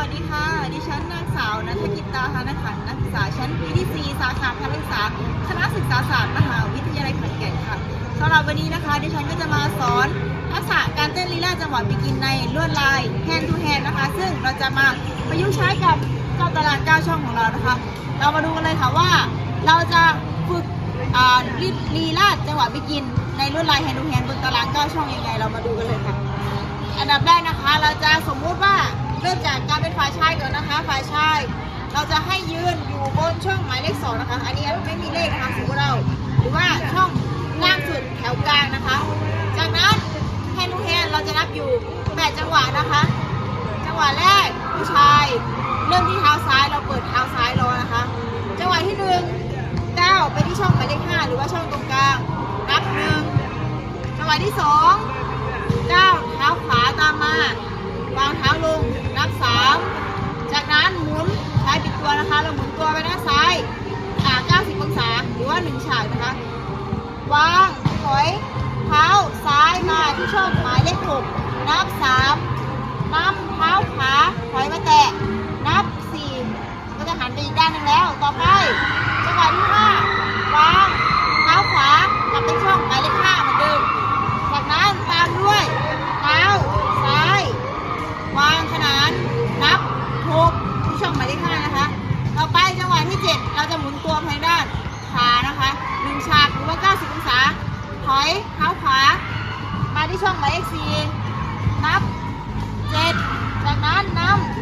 วัสดีค่ะ ดิฉันนางสาวนัทกิตตาธนขันนักศึกษาชั้นปีที่ 4 สาขาการศึกษาคณะศึกษาศาสตร์มหาวิทยาลัยขอนแก่นค่ะสำหรับวันนี้นะคะ ดิฉันก็จะมาสอนทักษะการเต้นลีลาจังหวะบิกินในลวดลาย hand to hand นะคะ ซึ่งเราจะมาประยุกต์ใช้กับเจ้าตารางเก้าช่องของเรานะคะ เรามาดูกันเลยค่ะว่า เราจะฝึกลีลาจังหวะบิกินในลวดลาย hand to hand บนตารางเก้าช่องยังไงเรามาดูกันเลยค่ะ อันดับแรกนะคะ เราจะสมมุติว่า เริ่มจากการเป็นฝ่ายชายก่อนนะคะ ฝ่ายชาย เราจะให้ยืนอยู่บนช่องหมายเลขสองนะคะ อันนี้ไม่มีเลขนะคะสมมติเรา หรือว่าช่องล่างสุดแถวกลางนะคะ จากนั้นแฮนด์ทูแฮนด์เราจะนับอยู่แปดจังหวะนะคะ จังหวะแรกผู้ชาย เริ่มที่เท้าซ้ายเราเปิดเท้าซ้ายรอนะคะ จังหวะที่หนึ่งก้าวไปที่ช่องหมายเลขห้าหรือว่าช่องตรงกลางนับหนึ่งจังหวะที่สองก้าวเท้าขวาตามมา นะคะ เราหมุนตัวไปด้าซ้ายอ่า90 องศา หรือว่า 1 ฉากนะคะ วางถอยเท้าซ้ายมาที่ช่องหมายเลข6นับ 3 จ็ดเราจะหมุนตัวไปทางด้านขานะคะหนึ่งฉากหรือว่า 90 องศา ถอยเท้าขวา มาที่ช่องหมายเลขสี่นับเจ็ดจากนั้นนำ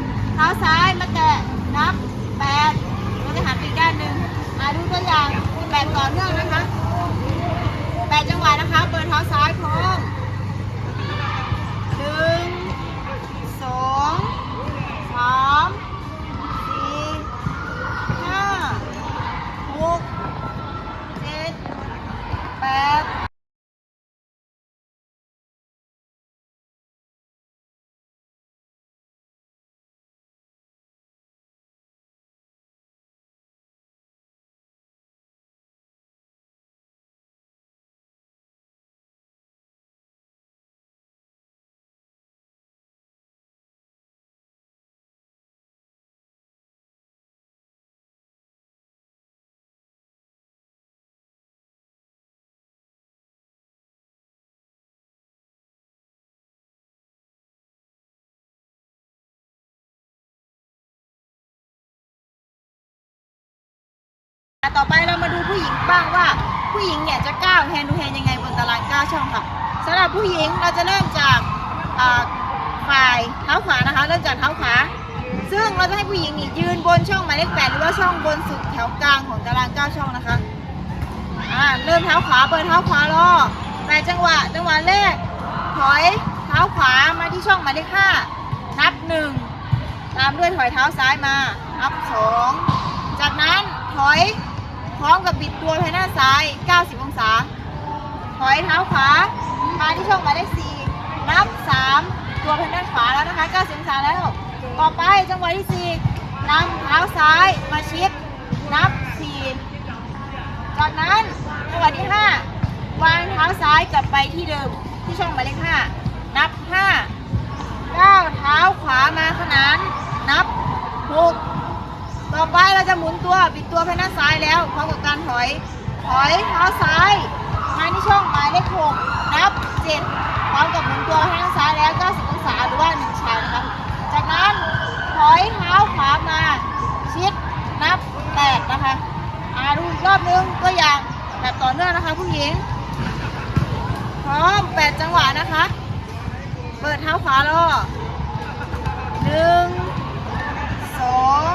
ต่อไปเรามาดูผู้หญิงบ้างว่า ผู้หญิงเนี่ยจะก้าวแฮนดูแฮนยังไงบนตารางก้าวช่องค่ะสำหรับผู้หญิงเราจะเริ่มจากฝ่ายเท้าขวานะคะ เริ่มจากเท้าขวาซึ่งเราจะให้ผู้หญิงนี่ยืนบนช่องหมายเลขแปดหรือว่าช่องบนสุดแถวกลางของตารางเก้าช่องนะคะอ่าเริ่มเท้าขวาเปิดเท้าขวารอแปดจังหวะจังหวะแรกถอยเท้าขวามาที่ช่องหมายเลขห้านับหนึ่งตามด้วยถอยเท้าซ้ายมานับสองจากนั้นถอย พร้อมกับบิดตัวไปหน้าซ้าย 90 องศา ถอยเท้าขวา มาที่ช่องหมายเลข4นับ 3 ตัวไปด้านขวาแล้วนะคะ 90 องศาแล้ว ต่อไปจังหวะที่ 4นำเท้าซ้ายมาชิด นับ 4 จากนั้นจังหวะที่ 5 วางเท้าซ้ายกลับไปที่เดิมที่ช่องหมายเลข5นับ5ก้าวเท้าขนาน นับ 6 ต่อ ไปเราจะหมุนตัวบิดตัวไปหน้าซ้ายแล้วพร้อมกับการถอย ถอยเท้าซ้ายมาที่ช่องหมายเลขหกนับเจ็ดพร้อมกับหมุนตัวไปทางซ้ายแล้ว 90 องศาหรือว่าหนึ่งฉากนะคะจากนั้นถอยเท้าขวามาชิดนับแปดนะคะอาดูอีกรอบนึงตัวอย่างแบบต่อเนื่องนะคะผู้หญิงพร้อมแปดจังหวะนะคะ เปิดเท้าขวารอหนึ่งสอง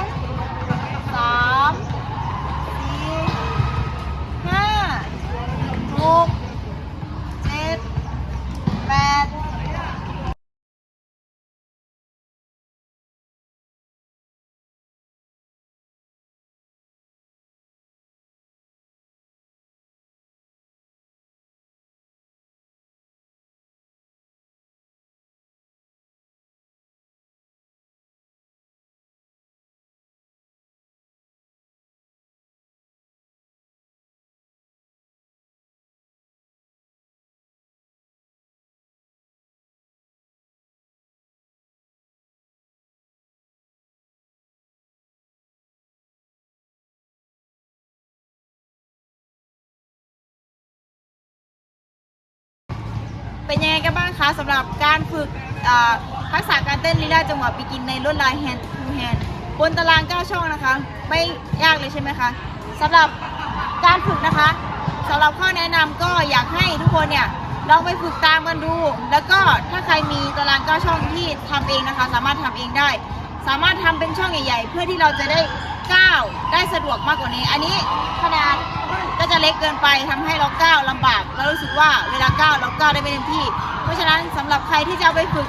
เป็นยังไงกันบ้างคะสำหรับการฝึกทักษะการเต้นลีลาจังหวะบิกินในลวดลาย hand to hand บนตาราง 9 ช่องนะคะ ไม่ยากเลยใช่ไหมคะสำหรับการฝึกนะคะสำหรับข้อแนะนำก็อยากให้ทุกคนเนี่ยลองไปฝึกตามกันดู แล้วก็ถ้าใครมีตาราง 9 ช่องที่ทำเองนะคะ สามารถทำเองได้ สามารถทำเป็นช่องใหญ่ ๆ เพื่อที่เราจะได้ก้าวได้สะดวกมากกว่านี้ อันนี้ขนาดก็จะ เล็กเกินไปทำให้เราก้าวลำบากเรารู้สึกว่าเวลาก้าวเราก้าวได้ไม่เต็มที่ เพราะฉะนั้นสำหรับใครที่จะเอาไปฝึก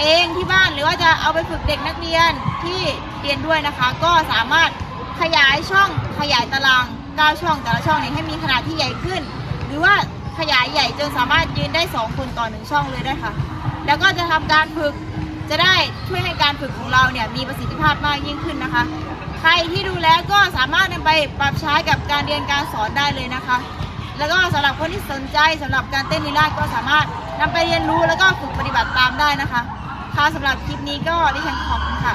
เองที่บ้านหรือว่าจะเอาไปฝึกเด็กนักเรียนที่เรียนด้วยนะคะ ก็สามารถขยายช่องขยายตาราง9ช่องแต่ละช่องนี่ยให้มีขนาดที่ใหญ่ขึ้น หรือว่าขยายใหญ่จนสามารถยืนได้ 2 คนต่อหนึ่งช่องเลยได้ค่ะ แล้วก็จะทำการฝึกจะได้ช่วยให้การฝึกของเราเนี่ยมีประสิทธิภาพมากยิ่งขึ้นนะคะ ใครที่ดูแล้วก็สามารถนำไปปรับใช้กับการเรียนการสอนได้เลยนะคะ แล้วก็สำหรับคนที่สนใจสำหรับการเต้นลีลาดก็สามารถนำไปเรียนรู้แล้วก็ฝึกปฏิบัติตามได้นะคะค่ะสำหรับคลิปนี้ก็ดิฉันขอบคุณค่ะ